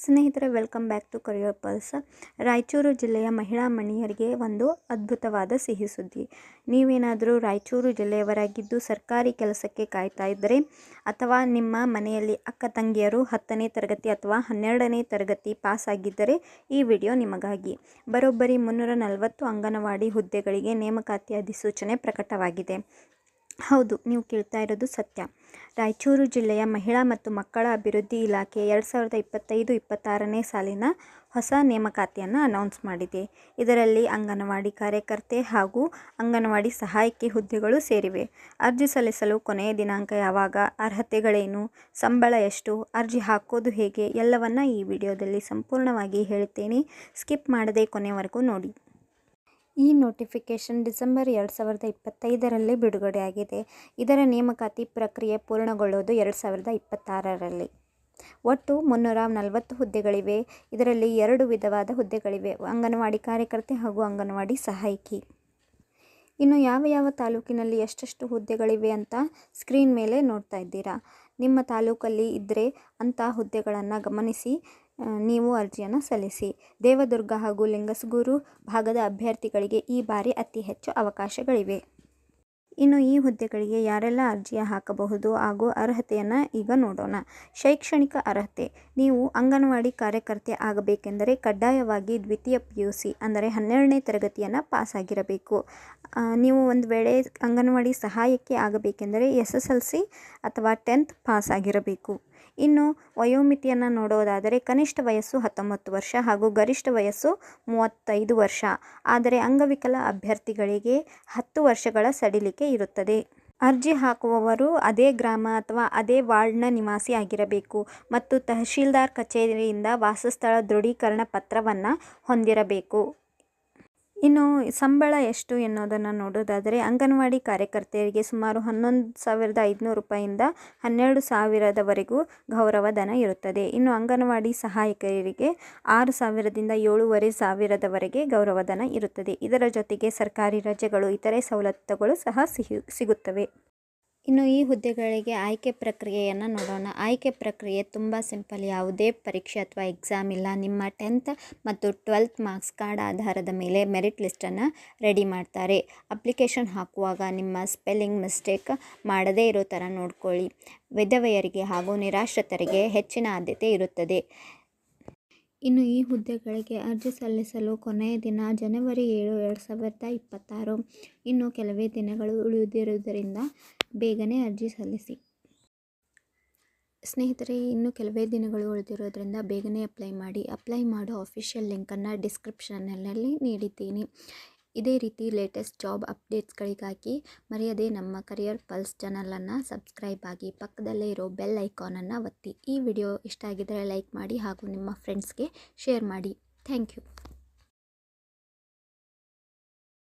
ಸ್ನೇಹಿತರೆ, welcome back to Career Pulse. Raichur ಜಿಲ್ಲೆಯ ಮಹಿಳಾ ಮಣಿಯರಿಗೆ ಒಂದು ಅದ್ಭುತವಾದ ಸಿಹಿ ಸುದ್ದಿ. ನೀವೇನಾದರೂ ರಾಯಚೂರು ಜಿಲ್ಲೆಯವರಾಗಿದ್ದು ಸರ್ಕಾರಿ ಕೆಲಸಕ್ಕೆ ಕಾಯ್ತಾ ಇದ್ದರೆ ಅಥವಾ ನಿಮ್ಮ ಮನೆಯಲ್ಲಿ ಅಕ್ಕ ತಂಗಿಯರು ಹತ್ತನೇ ತರಗತಿ ಅಥವಾ ಹನ್ನೆರಡನೇ ತರಗತಿ ಪಾಸ್ ಆಗಿದ್ದರೆ ಈ ವಿಡಿಯೋ ನಿಮಗಾಗಿ. ಬರೋಬ್ಬರಿ ಮುನ್ನೂರ ನಲವತ್ತು ಅಂಗನವಾಡಿ ಹುದ್ದೆಗಳಿಗೆ ನೇಮಕಾತಿ ಅಧಿಸೂಚನೆ ಪ್ರಕಟವಾಗಿದೆ. ಹೌದು, ನೀವು ಕೇಳ್ತಾ ಇರೋದು ಸತ್ಯ. ರಾಯಚೂರು ಜಿಲ್ಲೆಯ ಮಹಿಳಾ ಮತ್ತು ಮಕ್ಕಳ ಅಭಿವೃದ್ಧಿ ಇಲಾಖೆ ಎರಡು ಸಾವಿರದ ಇಪ್ಪತ್ತೈದು ಇಪ್ಪತ್ತಾರನೇ ಸಾಲಿನ ಹೊಸ ನೇಮಕಾತಿಯನ್ನು ಅನೌನ್ಸ್ ಮಾಡಿದೆ. ಇದರಲ್ಲಿ ಅಂಗನವಾಡಿ ಕಾರ್ಯಕರ್ತೆ ಹಾಗೂ ಅಂಗನವಾಡಿ ಸಹಾಯಕಿ ಹುದ್ದೆಗಳು ಸೇರಿವೆ. ಅರ್ಜಿ ಸಲ್ಲಿಸಲು ಕೊನೆಯ ದಿನಾಂಕ ಯಾವಾಗ, ಅರ್ಹತೆಗಳೇನು, ಸಂಬಳ ಎಷ್ಟು, ಅರ್ಜಿ ಹಾಕೋದು ಹೇಗೆ, ಎಲ್ಲವನ್ನ ಈ ವಿಡಿಯೋದಲ್ಲಿ ಸಂಪೂರ್ಣವಾಗಿ ಹೇಳ್ತೇನೆ. ಸ್ಕಿಪ್ ಮಾಡದೆ ಕೊನೆವರೆಗೂ ನೋಡಿ. ಈ ನೋಟಿಫಿಕೇಷನ್ ಡಿಸೆಂಬರ್ ಎರಡು ಸಾವಿರದ ಇಪ್ಪತ್ತೈದರಲ್ಲಿ ಬಿಡುಗಡೆಯಾಗಿದೆ. ಇದರ ನೇಮಕಾತಿ ಪ್ರಕ್ರಿಯೆ ಪೂರ್ಣಗೊಳ್ಳುವುದು ಎರಡು ಸಾವಿರದ ಇಪ್ಪತ್ತಾರರಲ್ಲಿ. ಒಟ್ಟು ಮುನ್ನೂರ ನಲವತ್ತು ಹುದ್ದೆಗಳಿವೆ. ಇದರಲ್ಲಿ ಎರಡು ವಿಧವಾದ ಹುದ್ದೆಗಳಿವೆ. ಅಂಗನವಾಡಿ ಕಾರ್ಯಕರ್ತೆ ಹಾಗೂ ಅಂಗನವಾಡಿ ಸಹಾಯಕಿ. ಇನ್ನು ಯಾವ ಯಾವ ತಾಲೂಕಿನಲ್ಲಿ ಎಷ್ಟೆಷ್ಟು ಹುದ್ದೆಗಳಿವೆ ಅಂತ ಸ್ಕ್ರೀನ್ ಮೇಲೆ ನೋಡ್ತಾ ಇದ್ದೀರಾ. ನಿಮ್ಮ ತಾಲೂಕಲ್ಲಿ ಇದ್ದರೆ ಅಂಥ ಹುದ್ದೆಗಳನ್ನು ಗಮನಿಸಿ. ನೀವು ಅರ್ಜಿಯನ್ನು ಸಲ್ಲಿಸಿ. ದೇವದುರ್ಗ ಹಾಗೂ ಲಿಂಗಸಗೂರು ಭಾಗದ ಅಭ್ಯರ್ಥಿಗಳಿಗೆ ಈ ಬಾರಿ ಅತಿ ಹೆಚ್ಚು ಅವಕಾಶಗಳಿವೆ. ಇನ್ನು ಈ ಹುದ್ದೆಗಳಿಗೆ ಯಾರೆಲ್ಲ ಅರ್ಜಿಯ ಹಾಕಬಹುದು ಹಾಗೂ ಅರ್ಹತೆಯನ್ನು ಈಗ ನೋಡೋಣ. ಶೈಕ್ಷಣಿಕ ಅರ್ಹತೆ. ನೀವು ಅಂಗನವಾಡಿ ಕಾರ್ಯಕರ್ತೆ ಆಗಬೇಕೆಂದರೆ ಕಡ್ಡಾಯವಾಗಿ ದ್ವಿತೀಯ ಪಿ ಯು ಸಿ ಅಂದರೆ ಹನ್ನೆರಡನೇ ತರಗತಿಯನ್ನು ಪಾಸಾಗಿರಬೇಕು. ನೀವು ಒಂದು ವೇಳೆ ಅಂಗನವಾಡಿ ಸಹಾಯಕ್ಕೆ ಆಗಬೇಕೆಂದರೆ ಎಸ್ ಎಸ್ ಎಲ್ ಸಿ ಅಥವಾ ಟೆಂತ್ ಪಾಸಾಗಿರಬೇಕು. ಇನ್ನು ವಯೋಮಿತಿಯನ್ನು ನೋಡೋದಾದರೆ ಕನಿಷ್ಠ ವಯಸ್ಸು ಹತ್ತೊಂಬತ್ತು ವರ್ಷ ಹಾಗೂ ಗರಿಷ್ಠ ವಯಸ್ಸು ಮೂವತ್ತೈದು ವರ್ಷ. ಆದರೆ ಅಂಗವಿಕಲ ಅಭ್ಯರ್ಥಿಗಳಿಗೆ ಹತ್ತು ವರ್ಷಗಳ ಸಡಿಲಿಕೆ ಇರುತ್ತದೆ. ಅರ್ಜಿ ಹಾಕುವವರು ಅದೇ ಗ್ರಾಮ ಅಥವಾ ಅದೇ ವಾರ್ಡ್ನ ನಿವಾಸಿ ಆಗಿರಬೇಕು ಮತ್ತು ತಹಶೀಲ್ದಾರ್ ಕಚೇರಿಯಿಂದ ವಾಸಸ್ಥಳ ದೃಢೀಕರಣ ಪತ್ರವನ್ನು ಹೊಂದಿರಬೇಕು. ಇನ್ನು ಸಂಬಳ ಎಷ್ಟು ಎನ್ನುವುದನ್ನು ನೋಡೋದಾದರೆ ಅಂಗನವಾಡಿ ಕಾರ್ಯಕರ್ತೆಯರಿಗೆ ಸುಮಾರು ಹನ್ನೊಂದು ಸಾವಿರದ ಐದುನೂರು ರೂಪಾಯಿಂದ ಹನ್ನೆರಡು ಸಾವಿರದವರೆಗೂ ಗೌರವಧನ ಇರುತ್ತದೆ. ಇನ್ನು ಅಂಗನವಾಡಿ ಸಹಾಯಕರಿಗೆ ಆರು ಸಾವಿರದಿಂದ ಏಳೂವರೆ ಸಾವಿರದವರೆಗೆ ಗೌರವಧನ ಇರುತ್ತದೆ. ಇದರ ಜೊತೆಗೆ ಸರ್ಕಾರಿ ರಜೆಗಳು, ಇತರೆ ಸವಲತ್ತುಗಳು ಸಹ ಸಿಹಿ ಸಿಗುತ್ತವೆ. ಇನ್ನು ಈ ಹುದ್ದೆಗಳಿಗೆ ಆಯ್ಕೆ ಪ್ರಕ್ರಿಯೆಯನ್ನು ನೋಡೋಣ. ಆಯ್ಕೆ ಪ್ರಕ್ರಿಯೆ ತುಂಬ ಸಿಂಪಲ್, ಯಾವುದೇ ಪರೀಕ್ಷೆ ಅಥವಾ ಎಕ್ಸಾಮ್ ಇಲ್ಲ. ನಿಮ್ಮ ಟೆಂತ್ ಮತ್ತು ಟ್ವೆಲ್ತ್ ಮಾರ್ಕ್ಸ್ ಕಾರ್ಡ್ ಆಧಾರದ ಮೇಲೆ ಮೆರಿಟ್ ಲಿಸ್ಟನ್ನು ರೆಡಿ ಮಾಡ್ತಾರೆ. ಅಪ್ಲಿಕೇಶನ್ ಹಾಕುವಾಗ ನಿಮ್ಮ ಸ್ಪೆಲ್ಲಿಂಗ್ ಮಿಸ್ಟೇಕ್ ಮಾಡದೇ ಇರೋ ಥರ ನೋಡ್ಕೊಳ್ಳಿ. ವಿಧವೆಯರಿಗೆ ಹಾಗೂ ನಿರಾಶ್ರಿತರಿಗೆ ಹೆಚ್ಚಿನ ಆದ್ಯತೆ ಇರುತ್ತದೆ. ಇನ್ನು ಈ ಹುದ್ದೆಗಳಿಗೆ ಅರ್ಜಿ ಸಲ್ಲಿಸಲು ಕೊನೆಯ ದಿನ ಜನವರಿ ಏಳು, ಎರಡು ಸಾವಿರದ ಇಪ್ಪತ್ತಾರು. ಇನ್ನು ಕೆಲವೇ ದಿನಗಳು ಉಳಿದಿರುವುದರಿಂದ ಬೇಗನೆ ಅರ್ಜಿ ಸಲ್ಲಿಸಿ. ಸ್ನೇಹಿತರೆ, ಇನ್ನು ಕೆಲವೇ ದಿನಗಳು ಉಳಿದಿರೋದ್ರಿಂದ ಬೇಗನೆ ಅಪ್ಲೈ ಮಾಡಿ. ಅಪ್ಲೈ ಮಾಡೋ ಅಫಿಷಿಯಲ್ ಲಿಂಕನ್ನು ಡಿಸ್ಕ್ರಿಪ್ಷನ್ನಲ್ಲಿ ನೀಡಿದ್ದೀನಿ. ಇದೇ ರೀತಿ ಲೇಟೆಸ್ಟ್ ಜಾಬ್ ಅಪ್ಡೇಟ್ಸ್ಗಳಿಗಾಗಿ ಮರೆಯದೆ ನಮ್ಮ ಕರಿಯರ್ ಪಲ್ಸ್ ಚಾನಲನ್ನು ಸಬ್ಸ್ಕ್ರೈಬ್ ಆಗಿ ಪಕ್ಕದಲ್ಲೇ ಇರೋ ಬೆಲ್ ಐಕಾನನ್ನು ಒತ್ತಿ. ಈ ವಿಡಿಯೋ ಇಷ್ಟ ಆಗಿದ್ದರೆ ಲೈಕ್ ಮಾಡಿ ಹಾಗೂ ನಿಮ್ಮ ಫ್ರೆಂಡ್ಸ್ಗೆ ಶೇರ್ ಮಾಡಿ. Thank you